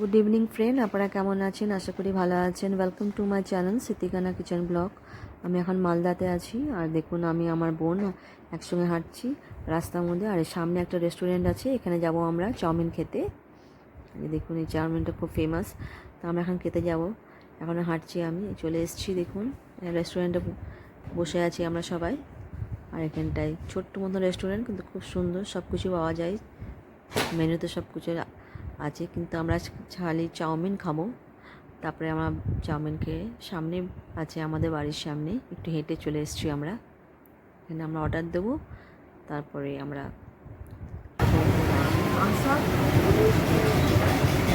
Good evening friend আপনারা কেমন আছেন? আশা করি ভালো আছেন। Welcome to my channel Sitikana kitchen blog আমি এখন মালদাতে আছি। আর দেখুন, আমি আমার বোন একসঙ্গে হাঁটছি রাস্তার মধ্যে। আর সামনে একটা রেস্টুরেন্ট আছে। এখানে যাব আমরা চাউমিন খেতে। দেখুন, এই চাউমিনটা খুব ফেমাস তো আমরা এখন খেতে যাব। এখন হাঁটছি আমি। চলে এসেছি, দেখুন। রেস্টুরেন্টে বসে আছি আমরা সবাই। আর এখানটায় ছোট্ট মতো রেস্টুরেন্ট কিন্তু খুব সুন্দর। সব কিছু পাওয়া যায়। মেনুতে সব কিছু আছে কিন্তু আমরা খালি চাউমিন খাব। তারপরে আমরা চাউমিন খেয়ে সামনে, আছে আমাদের বাড়ির সামনে, একটু হেঁটে চলে এসেছি আমরা। এখানে আমরা অর্ডার দেবো। তারপরে আমরা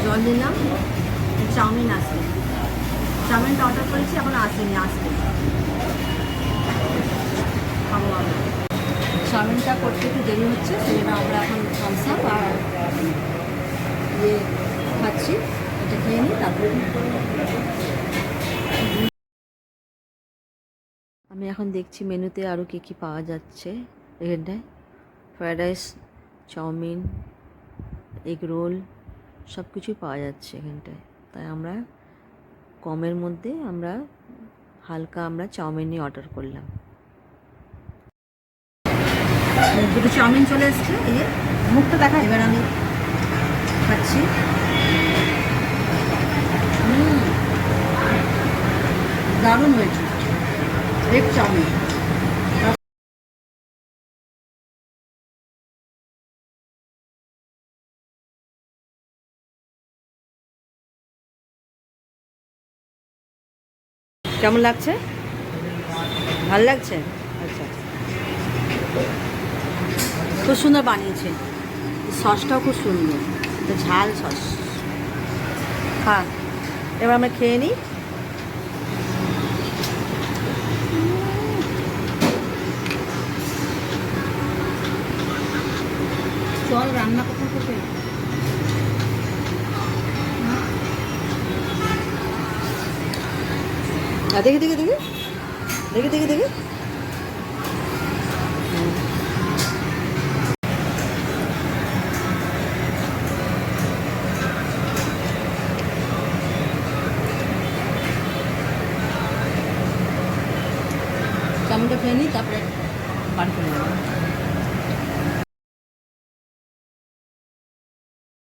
জল দিলাম চাউমিন আসবে চাউমিনটা অর্ডার করেছি, এখন আসেনি, আসবে। চাউমিনটা করতে একটু দেরি হচ্ছে সেই জন্য আমরা এখন থামস আপ আর ইয়ে খাচ্ছি, এটা খেয়ে নিই, তারপরে আমি এখন দেখছি মেনুতে আরও কী কী পাওয়া যাচ্ছে এখানটায়। Fried rice, chowmein, egg roll সব কিছুই পাওয়া যাচ্ছে এখানটায়। তাই আমরা কমের মধ্যে আমরা হালকা আমরা চাউমিনই অর্ডার করলাম। দুটো চাউমিন চলে এসছে, এই মুখটা দেখা এবার আমি খাচ্ছি দারুণ হয়েছে। এক চাউমিন। কেমন লাগছে? ভালো লাগছে? আচ্ছা। খুব সুন্দর বানিয়েছে। সসটাও খুব সুন্দর। এটা ঝাল সস। হ্যাঁ এবার আমরা খেয়ে নিই। চল রান্না কখন করবে? দেখি দেখি দেখি। দেখি দেখি দেখি। চাউমিনটা খেয়ে নিই তারপরে বাড়ি করে যাব